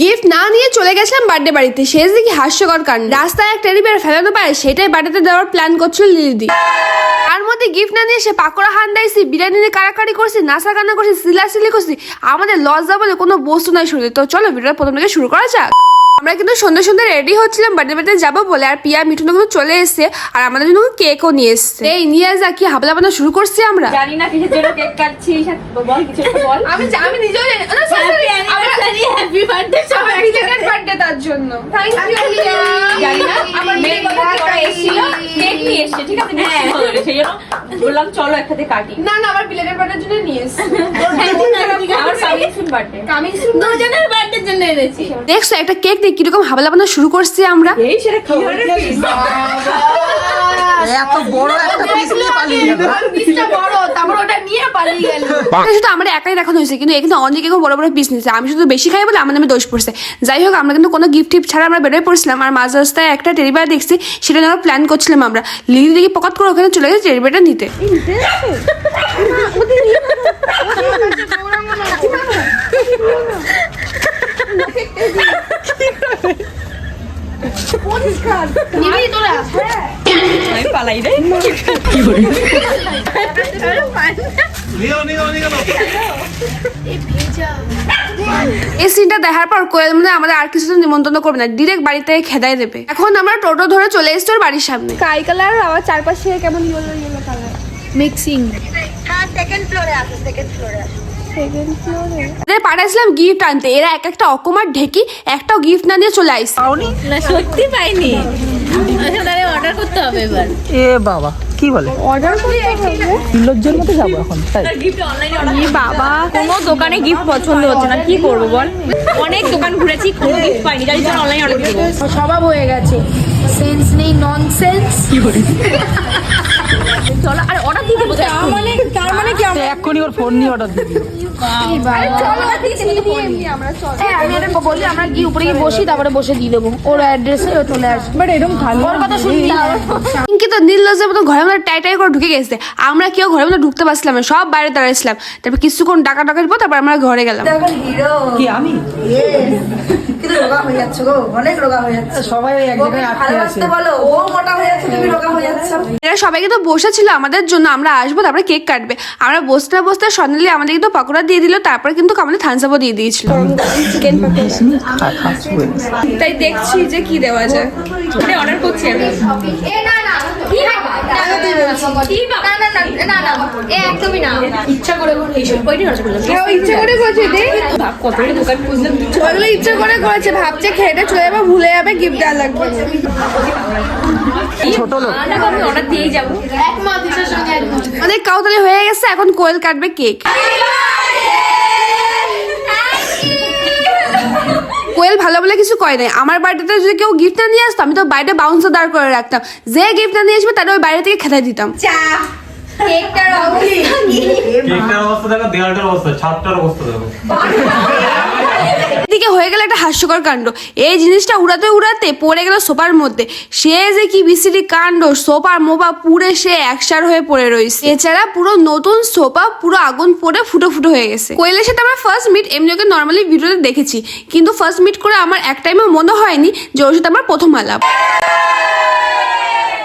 Gift না নিয়ে চলে গেছিলাম বার্থডে বাড়িতে। শেষ দিকে হাস্যকর কাণ্ড। রাস্তায় এক টেডি বেয়ার ফেলানো পায়, সেটাই বাড়িতে দেওয়ার প্ল্যান করছিল দিদি তার মধ্যে গিফট না নিয়ে সে পাকোড়া হান দেয়ছি বিরিয়ানি নিয়ে কারাকারি করছি নাসা কান্না করছি, সিলাসিলি করছি। আমাদের লজ্জা বলে কোনো বস্তু নাই শরীরে। তো চলো ভিডিওটা প্রথম থেকে শুরু করা যাক। আমরা কিন্তু সন্ধ্যে সন্ধ্যে রেডি হচ্ছিলাম বার্থডে বার্থডে যাব বলে আর পিয়া মিঠুন কিন্তু চলে এসছে আর আমাদের জন্য কেকও নিয়ে এসছে। এই নিয়ে যা কি হাবলা বানা শুরু করছি আমরা? জানি না কিসের জন্য কেক কাটছিস বল কিছু বল। আমি আমি নিজেও জানি না। হ্যাপি বার্থডে সবাই বার্থডে তার জন্য। থ্যাংক জানি না আমার মেয়ের কথা এসেছিল কেক নিয়ে এসেছে ঠিক আছে হ্যাঁ। সেই জন্য বললাম চলো একসাথে কাটি। না না আমার বিলেটের বার্থডের জন্য নিয়ে এসছে। বার্থডে আমি দুজনের বার্থডে জন্য এনেছি। দেখছ একটা কেক দিয়ে কীরকম হাবলা বানা শুরু করছি আমরা। এই সেটা কি এত বড় একটা পিস নিয়ে পালিয়ে বড় নিয়ে পালিয়ে গেল। শুধু আমরা একাই দেখানো হয়েছে কিন্তু এখানে অনেকে বড় বড় পিস নিয়েছে আমি শুধু বেশি খাই বলে আমার নামে দোষ পড়ছে। যাই হোক আমরা কিন্তু কোনো গিফট টিফট ছাড়া আমরা বেরোয় পড়ছিলাম। আর মাঝ রাস্তায় একটা টেরিবার দেখছি সেটা নেওয়ার প্ল্যান করছিলাম আমরা। লিলি দেখি পকাত করে ওখানে চলে গেছে টেরিবারটা নিতে। আমি পালাই রে। নিও নিও এই সিনটা দেখার পর কোয়েল মনে হয় আমাদের আর কিছু তো নিমন্ত্রণ করবে না ডিরেক্ট বাড়িতে খেদাই দেবে। এখন আমরা টোটো ধরে চলে এসছি ওর বাড়ির সামনে। স্কাই কালার আবার চারপাশে কেমন yellow yellow colour mixing second ফ্লোরে এদের পাঠাইছিলাম গিফট আনতে। এরা এক একটা অকমার ঢেকি একটাও গিফট না নিয়ে চলে আসছে না সত্যি পাইনি। আচ্ছা অর্ডার করতে হবে এবার। এ বাবা কি বলে? অর্ডার করতে হবে। নির্লজ্জের মতো যাব এখন তাই? গিফট অনলাইনে অর্ডার বাবা কোনো দোকানে গিফট পছন্দ হচ্ছে না। কি করব বল? অনেক দোকান ঘুরেছি কোনো গিফট পাইনি। যার জন্য অনলাইনে অর্ডার দিয়ে স্বভাব হয়ে গেছে। সেন্স নেই ননসেন্স চলো আর অর্ডার দিয়ে দেবো তার মানে তার মানে কি আমরা এক্ষুনি ওর ফোন নিয়ে অর্ডার বলি আমরা কি উপরে গিয়ে বসি তারপরে বসে দিয়ে দেবো ওর অ্যাড্রেসে চলে আসবে বাট এরকম ভালো ওর কথা পিঙ্কি মতো ঘরের মধ্যে টাই টাই করে ঢুকে গেছে। আমরা কেউ ঘরের মধ্যে ঢুকতে পারছিলাম না সব বাইরে দাঁড়াইছিলাম। তারপর কিছুক্ষণ ডাকা ডাকার পর তারপর আমরা ঘরে গেলাম। কি আমি? কিন্তু রোগা হয়ে যাচ্ছে গো অনেক রোগা হয়ে যাচ্ছে। সবাই এক জায়গায় আটকে আছে। বলো ও মোটা হয়ে যাচ্ছে তুমি রোগা হয়ে যাচ্ছ। এরা সবাই কিন্তু বসেছিল আমাদের জন্য আমরা আসব তারপরে কেক কাটবে। আমরা বসতে বসতে সন্ধ্যালে আমাদের কিন্তু পকোড়া দিয়ে দিল তারপরে কিন্তু আমাদের থানসাপও দিয়ে দিয়েছিল। তাই দেখছি যে কি দেওয়া যায়। অর্ডার করছি আমি। ইচ্ছা করে করেছে দে ভাব কতটা দোকান খুঁজলাম ওইগুলো ইচ্ছা করে করেছে ভাবছে চলে যাবে ভুলে যাবে গিফট দেওয়া লাগবে ছোট লোক আমি অর্ডার দিয়েই যাব কাউতালি হয়ে গেছে এখন কোয়েল কাটবে কেক কোয়েল ভালো বলে কিছু কয় নাই। আমার বাড়িতে যদি কেউ গিফট না নিয়ে আসতো আমি তো বাইরে বাউন্সার দাঁড় করে রাখতাম। যে গিফট না নিয়ে আসবে তাহলে ওই বাইরে থেকে খেতে দিতাম। কেকটার অবস্থা দেখো দেওয়ালটার অবস্থা ছাদটার অবস্থা দেখো। এদিকে হয়ে গেল একটা হাস্যকর কাণ্ড। এই জিনিসটা উড়াতে উড়াতে পড়ে গেল সোফার মধ্যে। সে যে কি বিসিরি কাণ্ড, সোফা মোপা পুড়ে সে একসার হয়ে পড়ে রয়েছে। এছাড়া পুরো নতুন সোফা, পুরো আগুন পড়ে ফুটো ফুটো হয়ে গেছে। কোয়েলের সাথে আমরা ফার্স্ট মিট এমনি ওকে নর্মালি ভিডিওতে দেখেছি। কিন্তু ফার্স্ট মিট করে আমার এক টাইমও মনে হয়নি যে ওর সাথে আমার প্রথম আলাপ।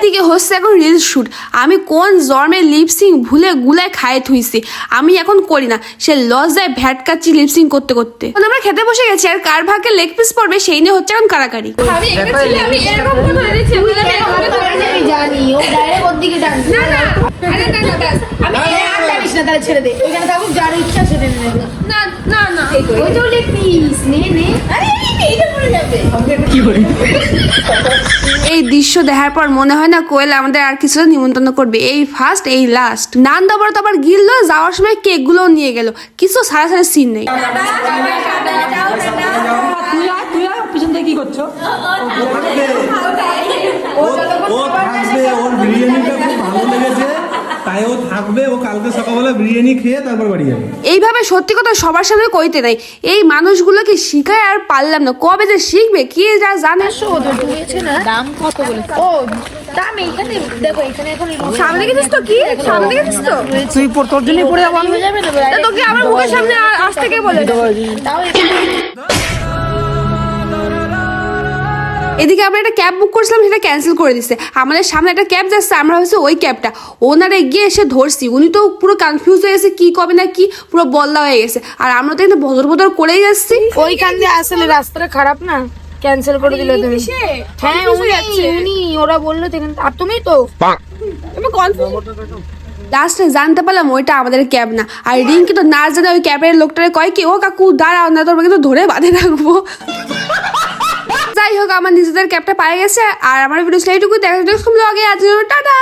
দিকে হচ্ছে এখন রিল শ্যুট আমি কোন জর্মের লিপসিং ভুলে গুলায় খায় থুইছি। আমি এখন করি না। সে লজ্জায় ভ্যাট কাচ্ছি লিপসিং করতে করতে। আমরা খেতে বসে গেছি আর কার ভাগে লেগ পিস পড়বে সেই নিয়ে হচ্ছে এখন কারাকারি। জানি ও ডাইরেক্ট ওর দিকে না না না তাহলে ছেড়ে দে থাকুক যার ইচ্ছা সেটা নেবে না না না লেগ পিস নে নে আরে এইটা পড়ে যাবে এই দৃশ্য দেখার পর মনে হয় না কোয়েল আমাদের আর কিছু নিমন্ত্রণ করবে এই ফার্স্ট এই লাস্ট নান দাবার তো আবার গিললো যাওয়ার সময় কেকগুলো নিয়ে গেল কিছু সারা সারা সিন নেই তুই তুই পিছন থেকে কি করছ তাই ও থাকবে ও কালকে সকালবেলা বিরিয়ানি খেয়ে তারপর বাড়ি যাবে। এইভাবে সত্যি কথা সবার সামনে কইতে নাই। এই মানুষগুলোকে শিখায় আর পারলাম না। কবে যে শিখবে কি যা জানে। দাম কত বলে? ও দাম এইখানে দেখো এখানে এখন সামনে গেছিস তো কি? সামনে গেছিস তো? তুই পর তোর জন্যই পড়ে যাব আমি। হয়ে যাবে তা তোকে আমার মুখের সামনে আ- আসতে কে বলে? তাও এদিকে আমরা একটা ক্যাব বুক করেছিলাম সেটা ক্যান্সেল করে দিছে। আমাদের সামনে একটা ক্যাব যাচ্ছে আমরা ভাবছি ওই ক্যাবটা ওনারা গিয়ে এসে ধরছি উনি তো পুরো কনফিউজ হয়ে গেছে কি কবে না কি পুরো বল্লা হয়ে গেছে। আর আমরা তো কিন্তু ভদর ভদর করেই যাচ্ছি। ওইখান দিয়ে আসলে রাস্তাটা খারাপ না? ক্যান্সেল করে দিলে তুমি। হ্যাঁ উনি উনি ওরা বলল তো এখান- আর তুমি তো? লাস্টে জানতে পারলাম ওইটা আমাদের ক্যাব না। আর রিঙ্কি তো না জানে ওই ক্যাবের লোকটারে কয় কি ও কাকু দাঁড়াও না তোর কিন্তু ধরে বাঁধে রাখব। যাই হোক আমার নিজেদের ক্যাবটা পায়ে গেছে আর আমার ভিডিও সেইটুকু দেখা যাচ্ছে ব্লগে আজ টাটা